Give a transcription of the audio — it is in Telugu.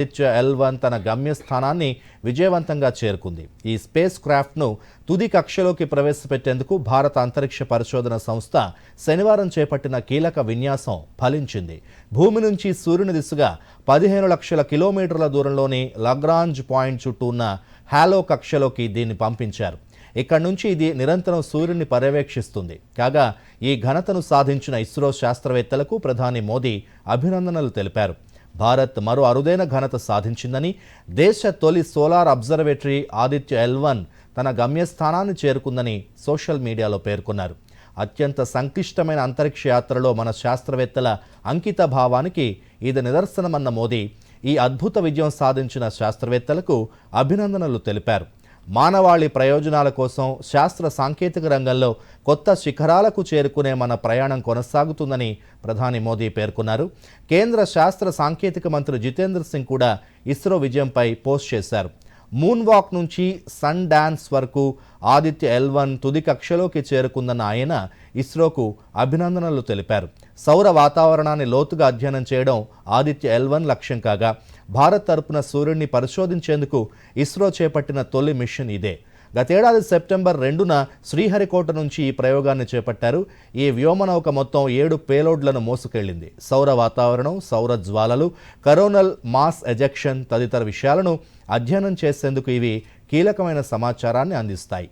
ఆదిత్య ఎల్ వన్ తన గమ్యస్థానాన్ని విజయవంతంగా చేరుకుంది. ఈ స్పేస్ క్రాఫ్ట్ను తుది కక్షలోకి ప్రవేశపెట్టేందుకు భారత అంతరిక్ష పరిశోధన సంస్థ శనివారం చేపట్టిన కీలక విన్యాసం ఫలించింది. భూమి నుంచి సూర్యుని దిశగా పదిహేను లక్షల కిలోమీటర్ల దూరంలోని లగ్రాంజ్ పాయింట్ చుట్టూ ఉన్న హాలో కక్షలోకి దీన్ని పంపించారు. ఇక్కడి నుంచి ఇది నిరంతరం సూర్యుని పర్యవేక్షిస్తుంది. కాగా ఈ ఘనతను సాధించిన ఇస్రో శాస్త్రవేత్తలకు ప్రధాని మోదీ అభినందనలు తెలిపారు. భారత్ మరో అరుదైన ఘనత సాధించిందని దేశ తొలి solar observatory Aditya L one తన గమ్యస్థానాన్ని చేరుకుందని సోషల్ మీడియాలో పేర్కొన్నారు. అత్యంత సంక్లిష్టమైన అంతరిక్ష యాత్రలో మన శాస్త్రవేత్తల అంకిత భావానికి ఇది నిదర్శనమన్న మోదీ ఈ అద్భుత విజయం సాధించిన శాస్త్రవేత్తలకు అభినందనలు తెలిపారు. మానవాళి ప్రయోజనాల కోసం శాస్త్ర సాంకేతిక రంగంలో కొత్త శిఖరాలకు చేరుకునే మన ప్రయాణం కొనసాగుతుందని ప్రధాని మోదీ పేర్కొన్నారు. కేంద్ర శాస్త్ర సాంకేతిక మంత్రి జితేంద్ర సింగ్ కూడా ఇస్రో విజయంపై పోస్ట్ చేశారు. మూన్ వాక్ నుంచి సన్ డాన్స్ వరకు ఆదిత్య ఎల్ వన్ తుది కక్షలోకి చేరుకుందన్న ఆయన ఇస్రోకు అభినందనలు తెలిపారు. సౌర వాతావరణాన్ని లోతుగా అధ్యయనం చేయడం ఆదిత్య ఎల్ వన్ లక్ష్యం కాగా భారత్ తరపున సూర్యుడిని పరిశోధించేందుకు ఇస్రో చేపట్టిన తొలి మిషన్ ఇదే. గతేడాది సెప్టెంబర్ రెండున శ్రీహరికోట నుంచి ఈ ప్రయోగాన్ని చేపట్టారు. ఈ వ్యోమనౌక మొత్తం ఏడు పేలోడ్లను మోసుకెళ్ళింది సౌర వాతావరణం సౌర జ్వాలలు కరోనల్ మాస్ ఎజెక్షన్ తదితర విషయాలను అధ్యయనం చేసేందుకు ఇవి కీలకమైన సమాచారాన్ని అందిస్తాయి.